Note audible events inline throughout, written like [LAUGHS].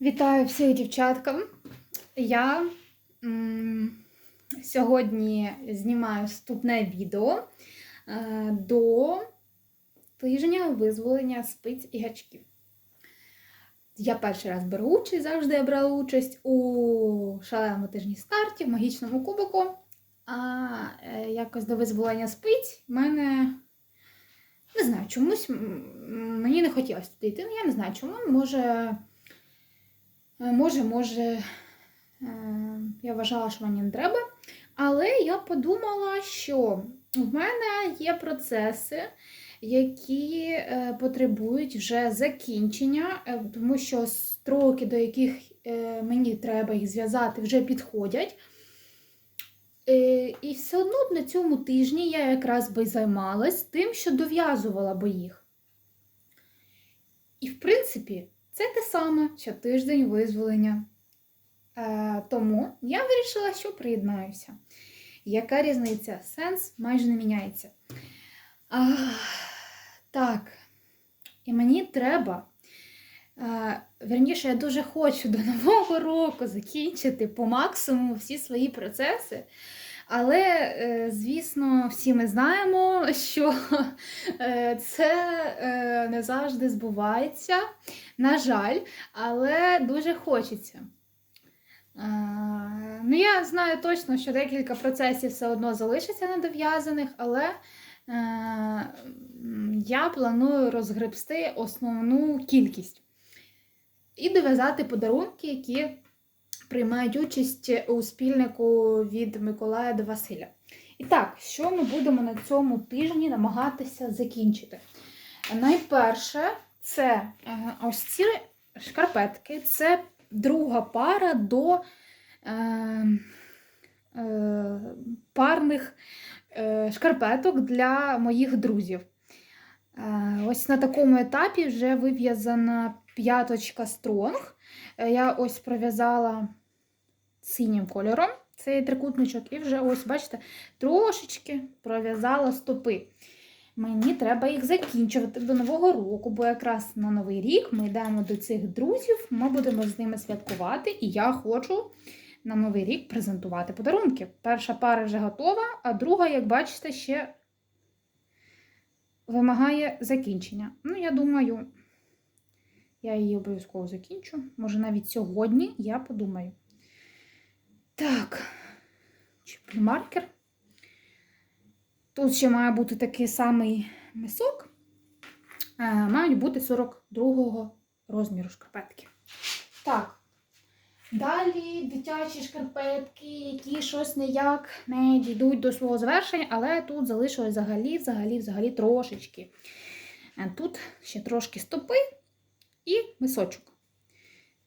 Вітаю всіх дівчаткам. Я м, сьогодні знімаю вступне відео е, до тижня визволення спиць і гачків. Я перший раз беру участь, завжди я брала участь у шаленому тижні старті, в магічному кубику. А е, якось до визволення спиць в мене не знаю, чомусь мені не хотілося туди йти. Ну, я не знаю, чому. Може. Е, Може, може, е, я вважала, що мені не треба. Але я подумала, що в мене є процеси, які е, потребують вже закінчення, тому що строки, до яких мені треба їх зв'язати, вже підходять. І все одно на цьому тижні я якраз би займалась тим, що дов'язувала би їх. І, в принципі, це те саме, що тиждень визволення. Е, тому я вирішила, що приєднаюся. Яка різниця? Сенс майже не міняється. А, так, і мені треба. Е, верніше, я дуже хочу до [LAUGHS] Нового року закінчити по максимуму всі свої процеси. Але, е, звісно, всі ми знаємо, що [LAUGHS] е, це е, не завжди збувається. На жаль, але дуже хочеться. Ну, я знаю точно, що декілька процесів все одно залишаться недов'язаних, але я планую розгребсти основну кількість і дов'язати подарунки, які приймають участь у спільнику від Миколая до Василя. І так, що ми будемо на цьому тижні намагатися закінчити? Найперше, це е, ось ці шкарпетки, це друга пара до е, е, парних е, шкарпеток для моїх друзів. Е, ось на такому етапі вже вив'язана п'яточка стронг. Е, Я ось пров'язала синім кольором цей трикутничок, і вже ось, бачите, трошечки пров'язала стопи. Мені треба їх закінчувати до Нового року, бо якраз на Новий рік ми йдемо до цих друзів, ми будемо з ними святкувати, і я хочу на Новий рік презентувати подарунки. Перша пара вже готова, а друга, як бачите, ще вимагає закінчення. Ну, я думаю, я її обов'язково закінчу. Може, навіть сьогодні я подумаю. Так, чіплю маркер. Тут ще має бути такий самий мисок. Е, Мають бути 42-го розміру шкарпетки. Так. Далі дитячі шкарпетки, які щось ніяк не дійдуть до свого завершення, але тут залишилось взагалі, взагалі, взагалі трошечки. Е, Тут ще трошки стопи і мисочок.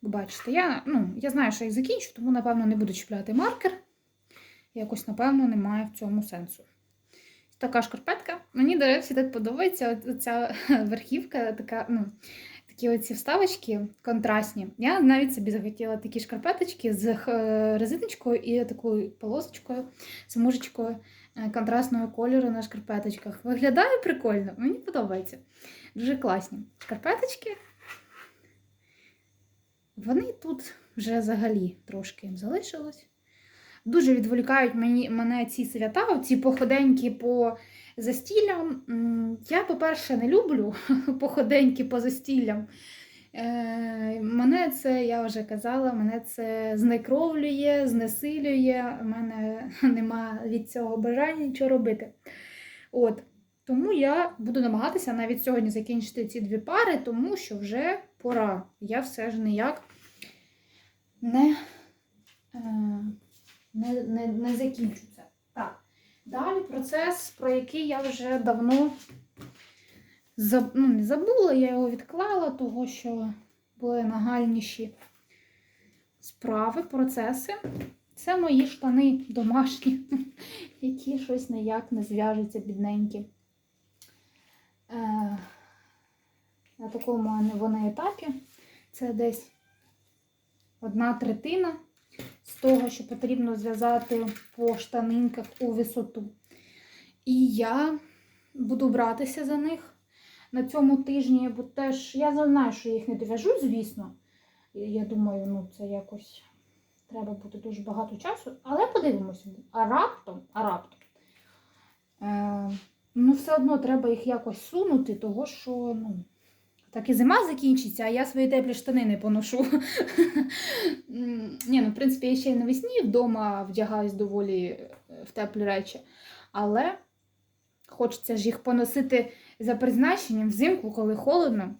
Бачите, я, ну, я знаю, що їх закінчу, тому, напевно, не буду чіпляти маркер. Якось, напевно, немає в цьому сенсу. Така шкарпетка. Мені, до речі, так подобається ця [LAUGHS] верхівка, така, ну, такі оці вставочки контрастні. Я навіть собі захотіла такі шкарпеточки з е, резиночкою і такою полосочкою, смужечкою е, контрастного кольору на шкарпеточках. Виглядає прикольно, мені подобається. Дуже класні шкарпеточки. Вони тут вже взагалі трошки їм залишилось. Дуже відволікають мені, мене ці свята, ці походеньки по застіллям. Я, по-перше, не люблю [LAUGHS] походеньки по застіллям. Е, мене це, я вже казала, мене це знекровлює, знесилює, у мене [LAUGHS] нема від цього бажання нічого робити. От. Тому я буду намагатися навіть сьогодні закінчити ці дві пари, тому що вже пора. Я все ж ніяк не, е, не, не, не закінчу це. Так. Далі процес, про який я вже давно заб... ну, не забула, я його відклала, того що були нагальніші справи, процеси. Це мої штани домашні, [LAUGHS] які щось ніяк не зв'яжуться бідненькі. Е, на такому вони етапі. Це десь одна третина того, що потрібно зв'язати по штанинках у висоту. І я буду братися за них на цьому тижні, бо теж я знаю, що я їх не дов'яжу, звісно. Я думаю, ну це якось треба буде дуже багато часу. Але подивимося. А раптом, а раптом. Е, ну, все одно треба їх якось сунути, того що, ну. Так і зима закінчиться, а я свої теплі штани не поношу. [LAUGHS] Ні, ну, в принципі, я ще й навесні вдома вдягаюсь доволі е, в теплі речі. Але хочеться ж їх поносити за призначенням взимку, коли холодно.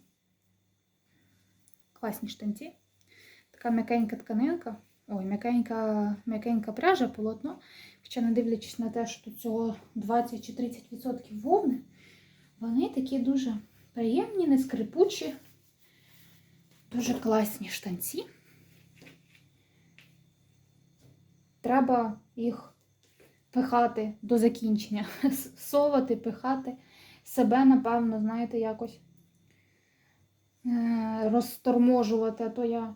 Класні штанці. Така м'якенька тканинка. Ой, м'якенька, м'якенька пряжа, полотно. Хоча не дивлячись на те, що тут цього 20 чи 30% вовни, вони такі дуже приємні, не скрипучі, дуже класні штанці. Треба їх пихати до закінчення. [LAUGHS] Совати, пихати себе, напевно, знаєте, якось е, розторможувати, а то я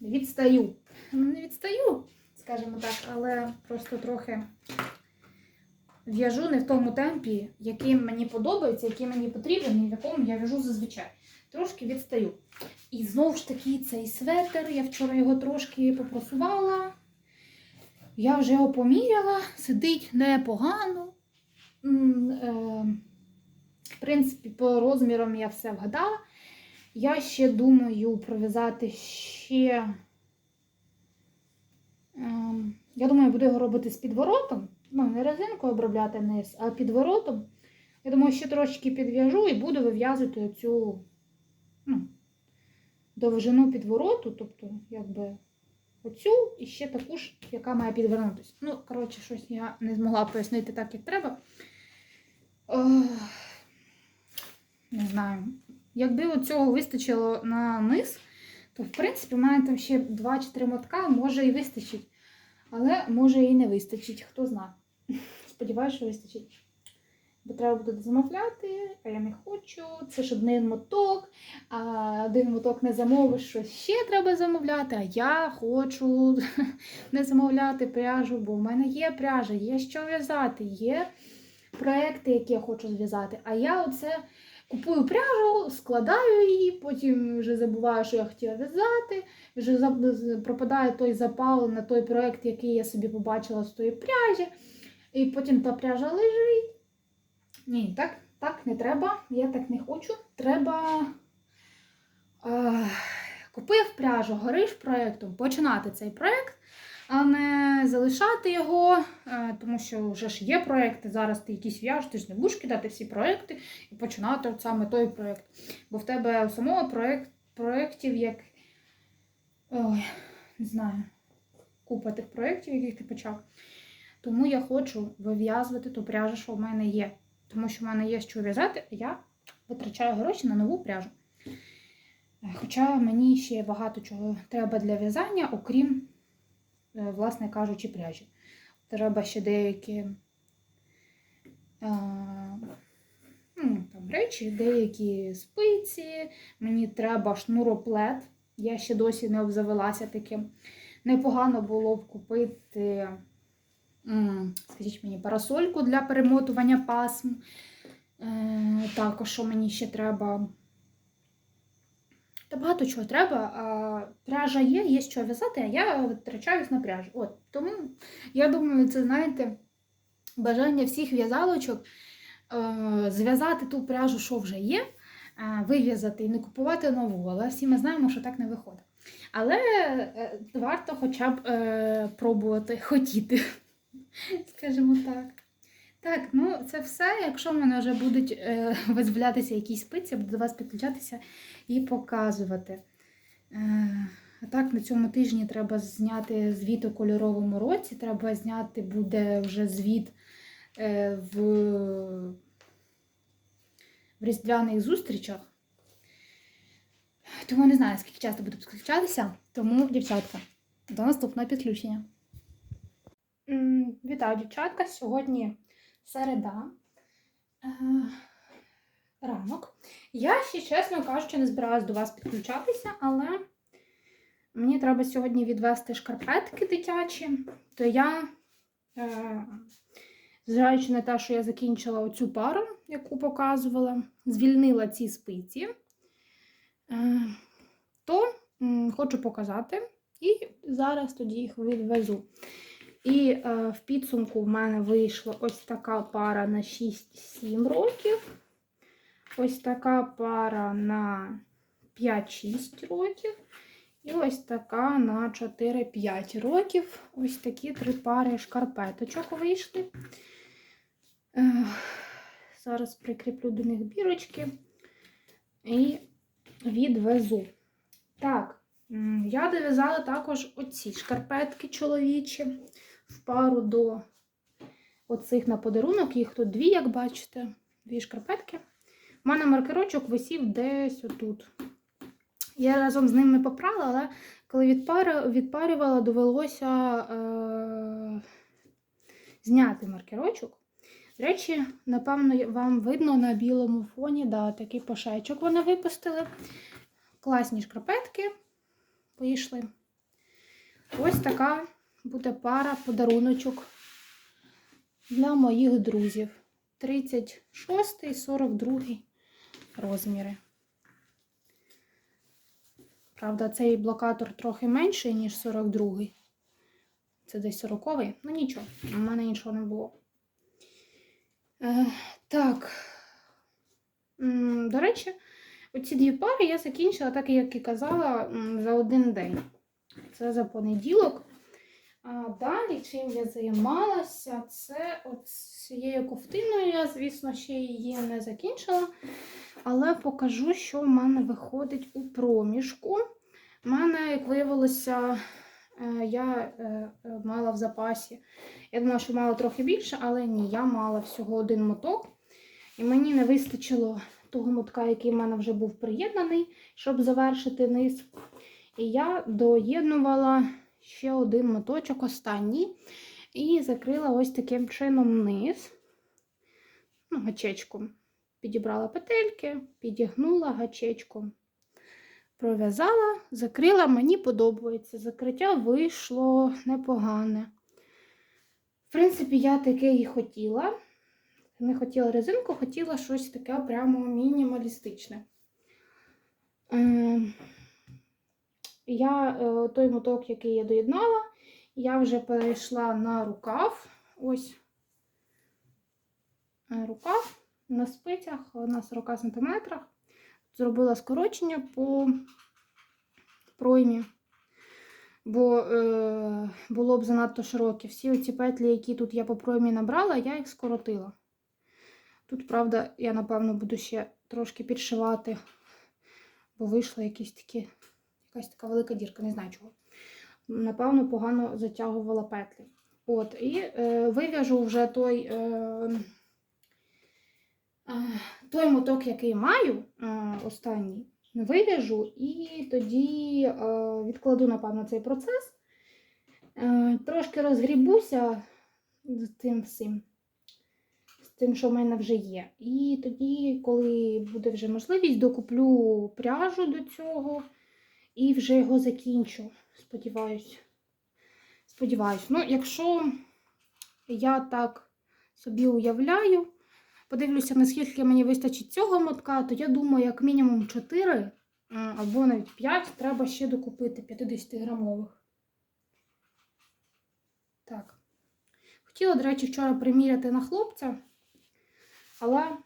відстаю. Ну, не відстаю, скажімо так, але просто трохи в'яжу не в тому темпі, який мені подобається, який мені потрібен, і в якому я в'яжу зазвичай. Трошки відстаю. І знову ж таки цей светр, я вчора його трошки попросувала. Я вже його поміряла, сидить непогано. Е, В принципі, по розмірам я все вгадала. Я ще думаю пров'язати ще. ем, Я думаю, буду його робити з підворотом. Ну, не резинкою обробляти низ, а підворотом. Я думаю, ще трошки підв'яжу і буду вив'язувати оцю ну, довжину підвороту, тобто, якби оцю і ще таку ж, яка має підвернутися. Ну, коротше, щось я не змогла пояснити так, як треба. Ох, не знаю. Якби от цього вистачило на низ, то в принципі в мене там ще 2 чи 3 мотка може і вистачить. Але може і не вистачить, хто знає. Сподіваюся, що вистачить. Бо треба буде замовляти, а я не хочу. Це ж один моток, а один моток не замовиш, що ще треба замовляти. А я хочу [LAUGHS] не замовляти пряжу, бо в мене є пряжа, є що в'язати, є проекти, які я хочу зв'язати. А я оце купую пряжу, складаю її, потім вже забуваю, що я хотіла в'язати, вже пропадає той запал на той проект, який я собі побачила з тої пряжі. І потім та пряжа лежить. Ні, так, так не треба. Я так не хочу. Треба. Е, купив пряжу, гориш проєктом, починати цей проєкт, а не залишати його, е, тому що вже ж є проєкти, зараз ти якісь в'яжеш, ти ж не будеш кидати всі проєкти і починати саме той проєкт. Бо в тебе у самого проєкт, проєктів як. Ой, не знаю, купа тих проєктів, яких ти почав. Тому я хочу вив'язувати ту пряжу, що в мене є. Тому що в мене є що в'язати, а я витрачаю гроші на нову пряжу. Е, Хоча мені ще багато чого треба для в'язання, окрім, власне кажучи, пряжі. Треба ще деякі е, ну, там, речі, деякі спиці, мені треба шнуроплет. Я ще досі не обзавелася таким. Непогано було б купити, скажіть мені, парасольку для перемотування пасм. Е, також, що мені ще треба. Та багато чого треба. А пряжа є, є що в'язати, а я витрачаюсь на пряжу. От, тому я думаю, це, знаєте, бажання всіх в'язалочок е, зв'язати ту пряжу, що вже є, е, вив'язати і не купувати нову. Але всі ми знаємо, що так не виходить. Але е, варто хоча б пробувати [LAUGHS] хотіти, скажімо так. Так, ну це все. Якщо в мене вже будуть е, визволятися якісь спиці, я буду до вас підключатися і показувати. Е, так, на цьому тижні треба зняти звіт у кольоровому році. Треба зняти буде вже звіт е, в, в різдвяних зустрічах. Тому не знаю, скільки часу буду підключатися. Тому, дівчатка, до наступного підключення. Вітаю, дівчатка. Сьогодні середа. Ранок. Я ще, чесно кажучи, не збиралась до вас підключатися, але мені треба сьогодні відвести шкарпетки дитячі, то я, е, зважаючи на те, що я закінчила оцю пару, яку показувала, звільнила ці спиці. Е, хочу показати. І зараз тоді їх відвезу. І е, в підсумку в мене вийшла ось така пара на 6-7 років. Ось така пара на 5-6 років. І ось така на 4-5 років. Ось такі три пари шкарпеточок вийшли. Е, Зараз прикріплю до них бірочки і відвезу. Так, я дов'язала також оці шкарпетки чоловічі в пару до оцих на подарунок. Їх тут дві, як бачите, дві шкарпетки. У мене маркерочок висів десь отут. Я разом з ними попрала, але коли відпарю, відпарювала, довелося е- зняти маркерочок. Речі, напевно, вам видно на білому фоні, да, такий пошечок вони випустили. Класні шкарпетки вийшли. Ось така буде пара подаруночок для моїх друзів. 36 і 42 розміри. Правда, цей блокатор трохи менший, ніж 42-й. Це десь 40-й. Ну нічого, у мене іншого не було. Е, так. До речі, оці дві пари я закінчила, так як і казала, за один день. Це за понеділок. А далі, чим я займалася, це от цією ковтиною. Я, звісно, ще її не закінчила. Але покажу, що в мене виходить у проміжку. У мене, як виявилося, е, я е, е, мала в запасі. Я думала, що мала трохи більше, але ні, я мала всього один моток. І мені не вистачило того мотка, який в мене вже був приєднаний, щоб завершити низ. І я доєднувала ще один моточок останній. І закрила ось таким чином низ ну, гачечком. Підібрала петельки, підігнула гачечком. Пров'язала, закрила, мені подобається. Закриття вийшло непогане. В принципі, я таке і хотіла. Не хотіла резинку, хотіла щось таке прямо мінімалістичне. Я е, той моток, який я доєднала, я вже перейшла на рукав. Ось е, рукав на спицях на 40 см. Зробила скорочення по проймі, бо е, було б занадто широке. Всі оці петлі, які тут я по проймі набрала, я їх скоротила. Тут, правда, я, напевно, буду ще трошки підшивати, бо вийшла якісь такі, якась така велика дірка, не знаю чого. Напевно, погано затягувала петлі. От, І е, вив'яжу вже той. Е, Е, той моток, який маю, е, останній, вив'яжу і тоді е, відкладу, напевно, цей процес. Трошки розгрібуся з тим всім, з тим, що в мене вже є. І тоді, коли буде вже можливість, докуплю пряжу до цього і вже його закінчу. Сподіваюсь. Сподіваюсь. Ну, якщо я так собі уявляю, подивлюся, наскільки мені вистачить цього мотка, то я думаю, як мінімум 4 або навіть 5 треба ще докупити 50-грамових. Так. Хотіла, до речі, вчора приміряти на хлопця, але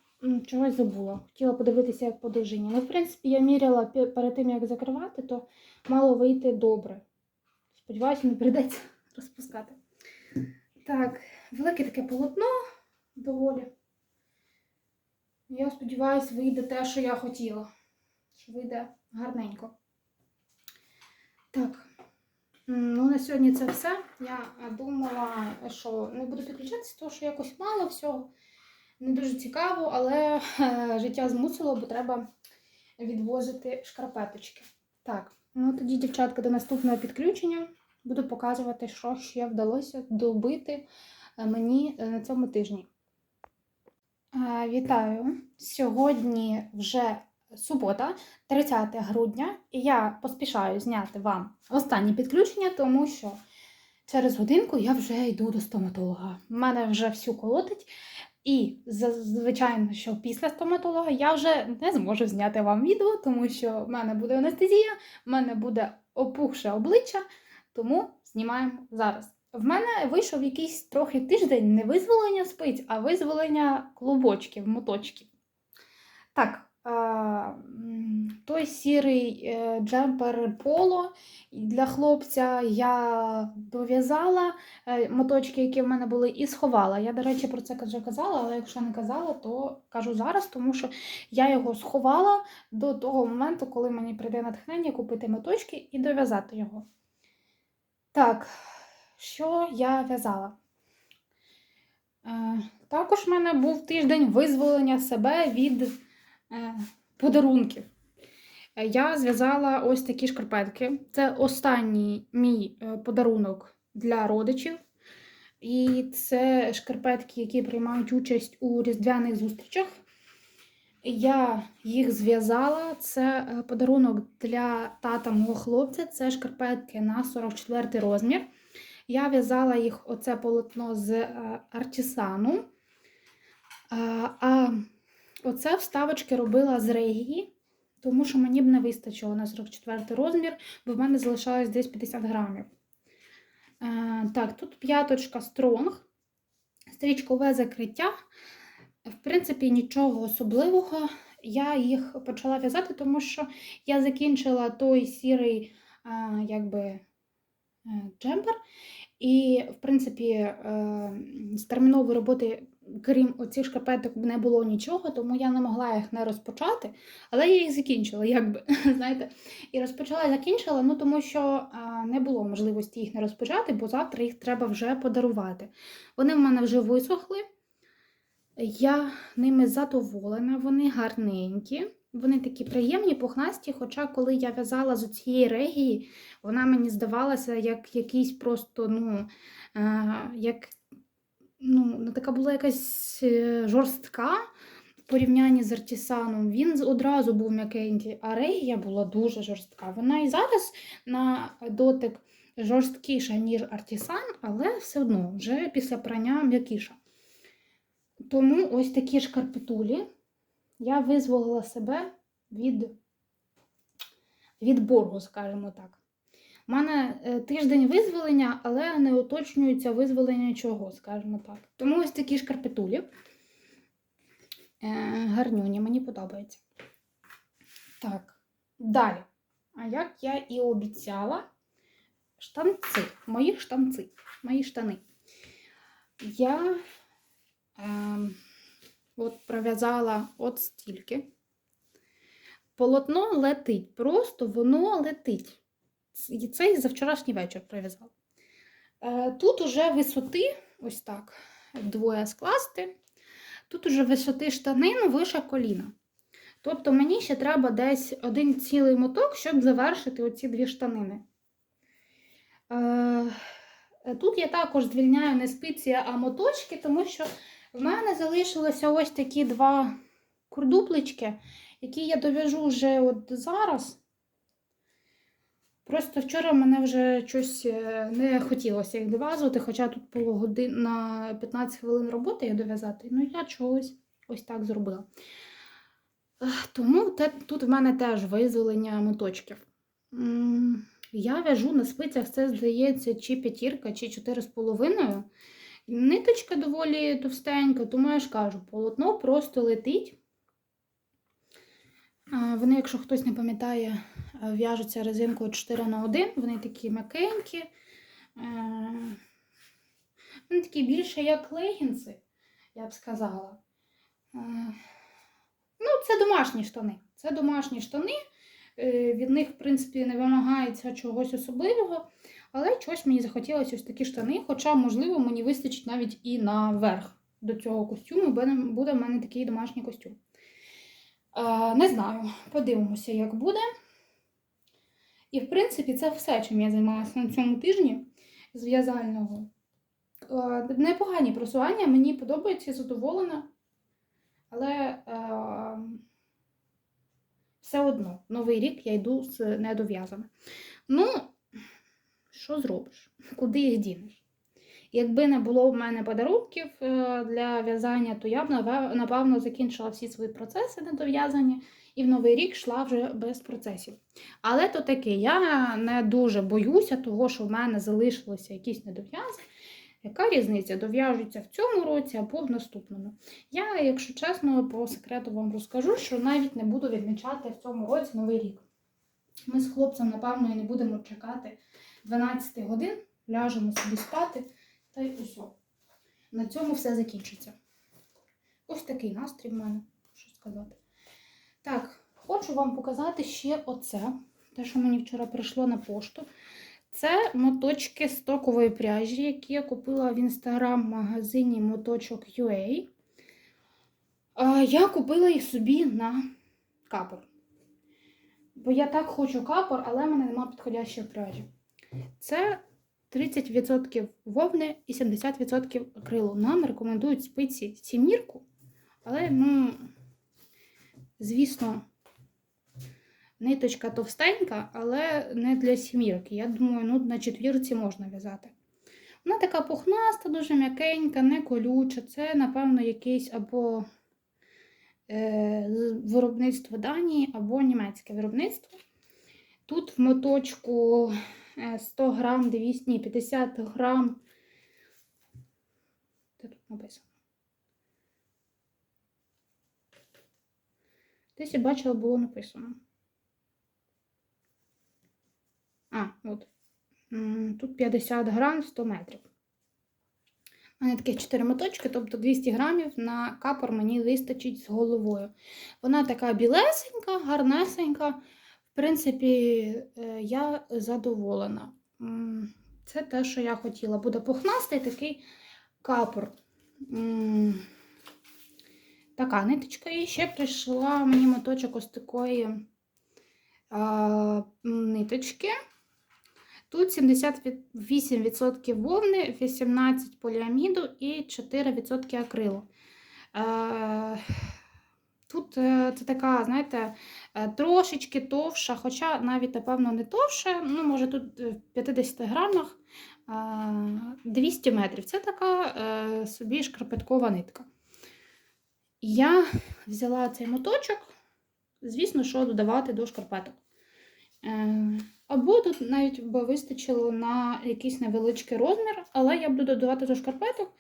чогось забула. Хотіла подивитися, як по довжині. Ну, в принципі, я міряла перед тим, як закривати, то мало вийти добре. Сподіваюся, не прийдеться [LAUGHS] розпускати. Так, велике таке полотно доволі. Я сподіваюся, вийде те, що я хотіла. Що вийде гарненько. Так, ну на сьогодні це все. Я думала, що не буду підключатися, тому що якось мало всього. Не дуже цікаво, але е, життя змусило, бо треба відвозити шкарпеточки. Так, ну тоді, дівчатка, до наступного підключення буду показувати, що ще вдалося добити е, мені е, на цьому тижні. Вітаю! Сьогодні вже субота, 30 грудня, і я поспішаю зняти вам останнє підключення, тому що через годинку я вже йду до стоматолога. У мене вже всю колотить. І звичайно, що після стоматолога я вже не зможу зняти вам відео, тому що в мене буде анестезія, в мене буде опухше обличчя, тому знімаємо зараз. В мене вийшов якийсь трохи тиждень не визволення спиць, а визволення клубочків, моточків. Так, той сірий е, джемпер поло для хлопця я дов'язала е, моточки, які в мене були, і сховала. Я, до речі, про це вже казала, але якщо не казала, то кажу зараз, тому що я його сховала до того моменту, коли мені прийде натхнення купити моточки і дов'язати його. Так, що я в'язала? Е, також в мене був тиждень визволення себе від подарунків. Е, Я зв'язала ось такі шкарпетки. Це останній мій е, подарунок для родичів. І це шкарпетки, які приймають участь у різдвяних зустрічах. Я їх зв'язала. Це е, подарунок для тата мого хлопця. Це шкарпетки на 44 розмір. Я в'язала їх оце полотно з е, артісану. А оце вставочки робила з регії, тому що мені б не вистачило на 44 розмір, бо в мене залишалось десь 50 грамів. Е, так, тут п'яточка стронг, стрічкове закриття. В принципі, нічого особливого. Я їх почала в'язати, тому що я закінчила той сірий е, якби, е, джемпер. І, в принципі, з термінової роботи, крім оцих шкарпеток, не було нічого, тому я не могла їх не розпочати. Але я їх закінчила, якби, [LAUGHS] знаєте. І розпочала і закінчила, ну тому що не було можливості їх не розпочати, бо завтра їх треба вже подарувати. Вони в мене вже висохли. Я ними задоволена, вони гарненькі, вони такі приємні, пухнасті. Хоча, коли я в'язала з цієї регії, вона мені здавалася як якийсь просто, ну, е, як, ну, ну, така була якась е, жорстка в порівнянні з артісаном. Він одразу був м'якенький, а регія була дуже жорстка. Вона і зараз на дотик жорсткіша, ніж артісан, але все одно вже після прання м'якіша. Тому ось такі шкарпетулі я визволила себе від, від боргу, скажімо так. У мене е, тиждень визволення, але не уточнюється визволення чого, скажімо так. Тому ось такі шкарпетулі. Е, гарнюні, мені подобається. Так, далі. А як я і обіцяла, штанці, мої штанці, мої штани. Я ем, от пров'язала от стільки. Полотно летить, просто воно летить. І це і за вчорашній вечір прив'язала. Е, тут уже висоти, ось так, двоє скласти. Тут уже висоти штанин вище коліна. Тобто мені ще треба десь один цілий моток, щоб завершити оці дві штанини. Е, Тут я також звільняю не спиці, а моточки, тому що в мене залишилося ось такі два курдуплички, які я дов'яжу вже от зараз. Просто вчора мене вже щось е, не хотілося їх дов'язувати, хоча тут було годин на 15 хвилин роботи я дов'язати. Ну, я чогось ось так зробила. Тому те, тут в мене теж визволення моточків. Я в'яжу на спицях, це здається, чи п'ятірка, чи чотири з половиною. Ниточка доволі товстенька, тому я ж кажу, полотно просто летить. Вони, якщо хтось не пам'ятає, е, в'яжуться резинкою 4 на 1 вони такі м'якенькі. Е, Вони такі більше як легінси, я б сказала. Е, Ну, це домашні штани. Це домашні штани. Е, Від них, в принципі, не вимагається чогось особливого, але чогось мені захотілося ось такі штани, хоча, можливо, мені вистачить навіть і на верх до цього костюму, буде в мене такий домашній костюм. Е, Не знаю, подивимося, як буде. І, в принципі, це все, чим я займалася на цьому тижні з в'язального. Е, Непогані просування, мені подобається, задоволена. Але е, все одно, новий рік я йду з недов'язами. Ну, що зробиш? Куди їх дінеш? Якби не було в мене подарунків е, для в'язання, то я б напевно закінчила всі свої процеси недов'язані і в новий рік йшла вже без процесів. Але то таке, я не дуже боюся того, що в мене залишилося якісь недов'язи. Яка різниця? Дов'яжуться в цьому році або в наступному. Я, якщо чесно, по секрету вам розкажу, що навіть не буду відмічати в цьому році новий рік. Ми з хлопцем, напевно, і не будемо чекати 12 годин, ляжемо собі спати, та й усе. На цьому все закінчиться. Ось такий настрій в мене, що сказати. Так, хочу вам показати ще оце. Те, що мені вчора прийшло на пошту. Це моточки стокової пряжі, які я купила в інстаграм-магазині моточок UA. Я купила їх собі на капор. Бо я так хочу капор, але в мене немає підходящої пряжі. Це 30% вовни і 70% акрилу. Нам рекомендують спиці сімірку, але, ну, звісно, ниточка товстенька, але не для сімірки. Я думаю, ну, на четвірці можна в'язати. Вона така пухнаста, дуже м'якенька, не колюча. Це, напевно, якийсь або е, виробництво Данії, або німецьке виробництво. Тут в моточку е, 100 грам, 200, ні, 50 грам. Де тут написано? Десь я бачила, було написано. А, от. Тут 50 грам 100 метрів. У мене такі 4 моточки, тобто 200 грамів на капор мені вистачить з головою. Вона така білесенька, гарнесенька. В принципі, е, я задоволена. Це те, що я хотіла. Буде пухнастий такий капор. Така ниточка. І ще прийшла мені моточок ось такої а, ниточки. Тут 78% вовни, 18% поліаміду і 4% акрилу. Е, Тут е, це така, знаєте, е, трошечки товша, хоча навіть, напевно, не товше, ну, може, тут е, в 50 грамах е, 200 метрів. Це така е, собі шкарпеткова нитка. Я взяла цей моточок, звісно, що додавати до шкарпеток. Е, Або тут навіть би вистачило на якийсь невеличкий розмір, але я буду додавати до шкарпеток,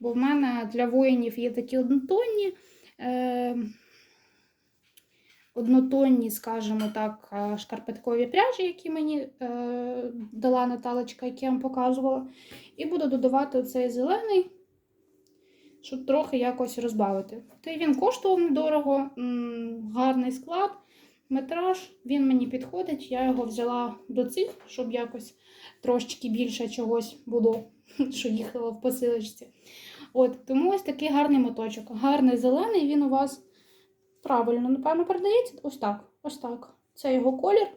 бо в мене для воїнів є такі однотонні, е, однотонні, скажімо так, е, шкарпеткові пряжі, які мені дала Наталочка, які я вам показувала. І буду додавати цей зелений, щоб трохи якось розбавити. Та й він коштував недорого, гарний склад метраж, він мені підходить. Я його взяла до цих, щоб якось трошечки більше чогось було, [LAUGHS] що їхало в посилочці. От, тому ось такий гарний моточок. Гарний зелений, він у вас правильно, напевно, передається. Ось так. Ось так. Це його колір.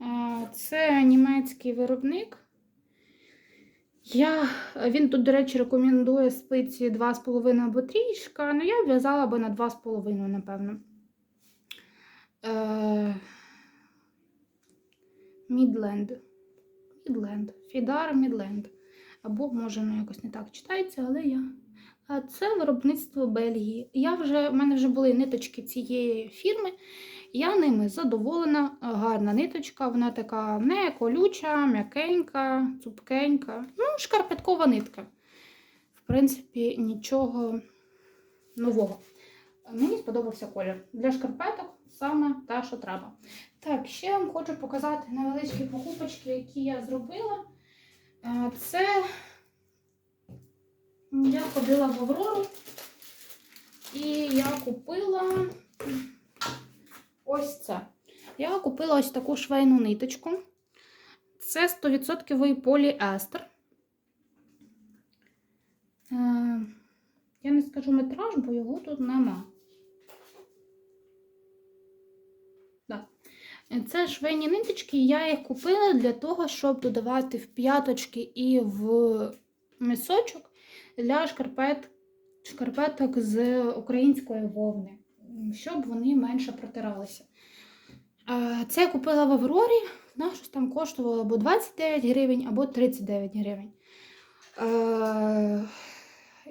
Е, Це німецький виробник. Я, він тут, до речі, рекомендує спиці 2,5 або трішка. Ну, я в'язала би на 2,5, напевно. Е, Мідленд. Мідленд. Фідар Мідленд. Або, може, воно якось не так читається, але я. Це виробництво Бельгії. Я вже, в мене вже були ниточки цієї фірми. Я ними задоволена. Гарна ниточка, вона така не колюча, м'якенька, цупкенька. Ну, шкарпеткова нитка. В принципі, нічого нового. Мені сподобався колір. Для шкарпеток саме те, що треба. Так, ще вам хочу показати невеличкі покупочки, які я зробила. Е, Це я ходила в Аврору і я купила ось це. Я купила ось таку швейну ниточку. Це 100% поліестер. Е, Я не скажу метраж, бо його тут нема. Це швейні ниточки, я їх купила для того, щоб додавати в п'яточки і в місочок для шкарпет, шкарпеток з української вовни, щоб вони менше протиралися. Це я купила в Аврорі, вона щось там коштувало або 29 гривень, або 39 гривень.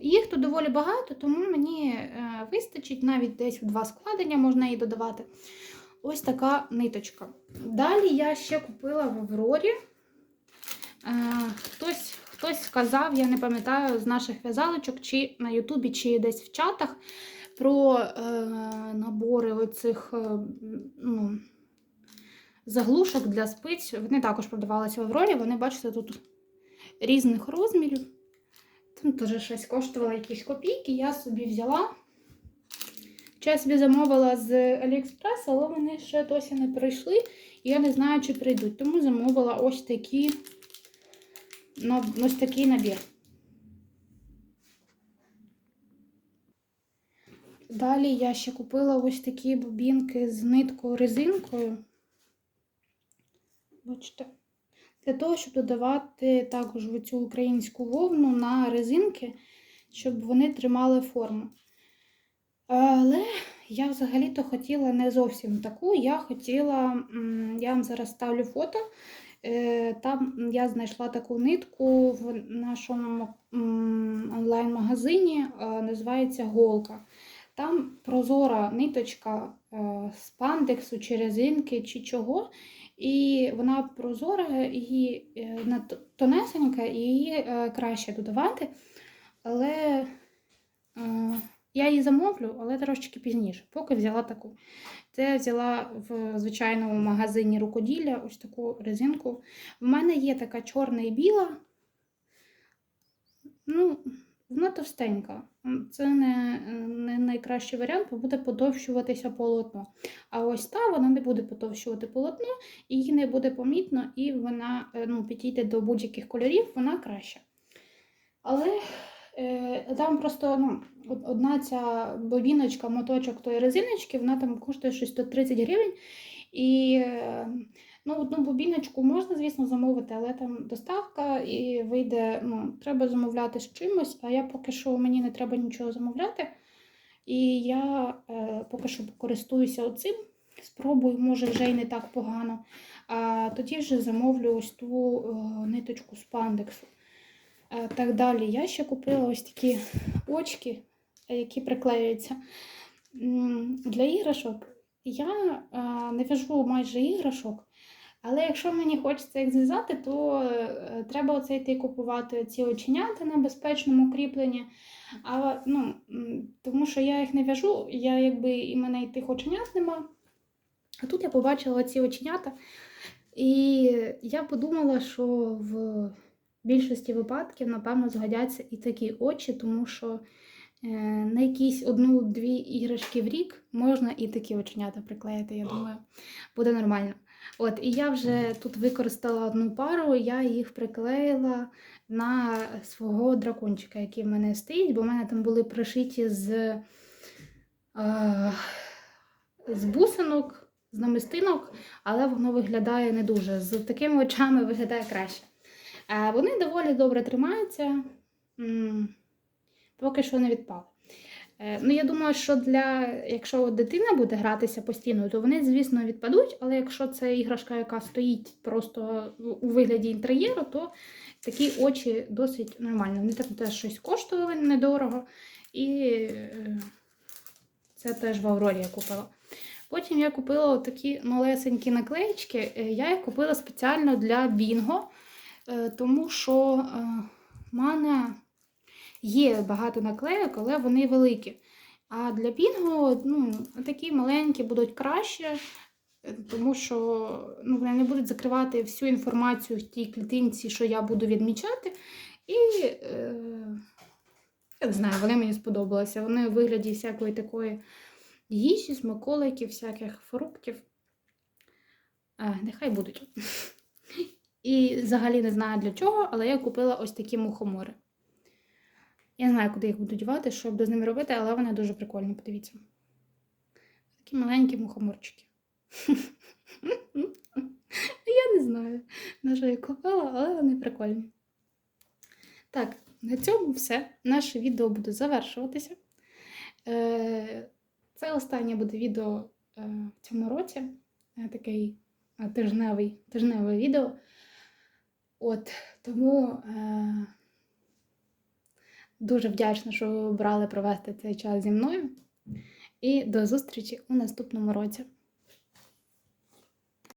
Їх тут доволі багато, тому мені е, вистачить навіть десь в два складення можна її додавати. Ось така ниточка. Далі я ще купила в Аврорі. Хтось, хтось сказав, я не пам'ятаю, з наших в'язалочок, чи на Ютубі, чи десь в чатах про е, набори оцих е, ну, заглушок для спиць. Вони також продавалися в Аврорі. Вони, бачите, тут різних розмірів. Там теж щось коштувало якісь копійки. Я собі взяла. Я собі замовила з Aliexpress, але вони ще досі не прийшли. І я не знаю, чи прийдуть. Тому замовила ось такі, ось такий набір. Далі я ще купила ось такі бобінки з ниткою резинкою. Бачите? Для того, щоб додавати також цю українську вовну на резинки, щоб вони тримали форму. Але я взагалі-то хотіла не зовсім таку. Я хотіла, я вам зараз ставлю фото. Е, Там я знайшла таку нитку в нашому онлайн-магазині, е, називається Голка. Там прозора ниточка е, з пандексу чи резинки, чи чого. І вона прозора, її е, тонесенька, і її е, краще додавати. Але я її замовлю, але трошечки пізніше, поки взяла таку. Це я взяла в звичайному магазині рукоділля ось таку резинку. В мене є така чорна і біла. Ну, вона товстенька. Це не, не найкращий варіант, бо буде подовщуватися полотно. А ось та вона не буде подовщувати полотно, її не буде помітно, і вона е, ну, підійде до будь-яких кольорів, вона краща. Але е, там просто ну, одна ця бобіночка, моточок тої резиночки, вона там коштує щось 130 гривень. І е, ну, одну бобіночку можна, звісно, замовити, але там доставка і вийде, ну, треба замовляти з чимось, а я поки що мені не треба нічого замовляти. І я е, поки що користуюся оцим, спробую, може вже й не так погано. А тоді вже замовлю ось ту е, ниточку з пандексу. Е, так далі. Я ще купила ось такі очки, е, які приклеюються для іграшок. Я е, не в'яжу майже іграшок, але якщо мені хочеться їх зв'язати, то е, треба оце йти купувати ці оченята на безпечному кріпленні. А, ну, тому що я їх не в'яжу, я якби і мене й тих оченят нема. А тут я побачила ці оченята, і я подумала, що в більшості випадків, напевно, згодяться і такі очі, тому що е, на якісь одну-дві іграшки в рік можна і такі оченята приклеїти, я думаю, буде нормально. От, і я вже тут використала одну пару, я їх приклеїла на свого дракончика, який в мене стоїть, бо в мене там були пришиті з, е, з бусинок, з намистинок, але воно виглядає не дуже. З такими очами виглядає краще. Е, Вони доволі добре тримаються, поки що не відпали. Е, Ну, я думаю, що для якщо дитина буде гратися постійно, то вони, звісно, відпадуть. Але якщо це іграшка, яка стоїть просто у вигляді інтер'єру, то такі очі досить нормально. Вони там теж щось коштували недорого. І е, це теж в Аврорі я купила. Потім я купила такі малесенькі наклеєчки. Е, Я їх купила спеціально для Бінго, тому що в мене є багато наклейок, але вони великі. А для Бінго ну, такі маленькі будуть краще, тому що ну, вони не будуть закривати всю інформацію в тій клітинці, що я буду відмічати. І е, я не знаю, вони мені сподобалися. Вони у вигляді всякої такої їжі, смаколиків, всяких фруктів. Е, нехай будуть. І взагалі не знаю для чого, але я купила ось такі мухомори. Я знаю, куди їх буду дівати, що буду з ними робити, але вони дуже прикольні, подивіться. Такі маленькі мухоморчики. [LAUGHS] Я не знаю, на що я купила, але вони прикольні. Так, на цьому все. Наше відео буде завершуватися. Е, Це останнє буде відео е, в цьому році. Е, Такий тижневе відео. От, тому Дуже вдячна, що ви обрали провести цей час зі мною. І до зустрічі у наступному році.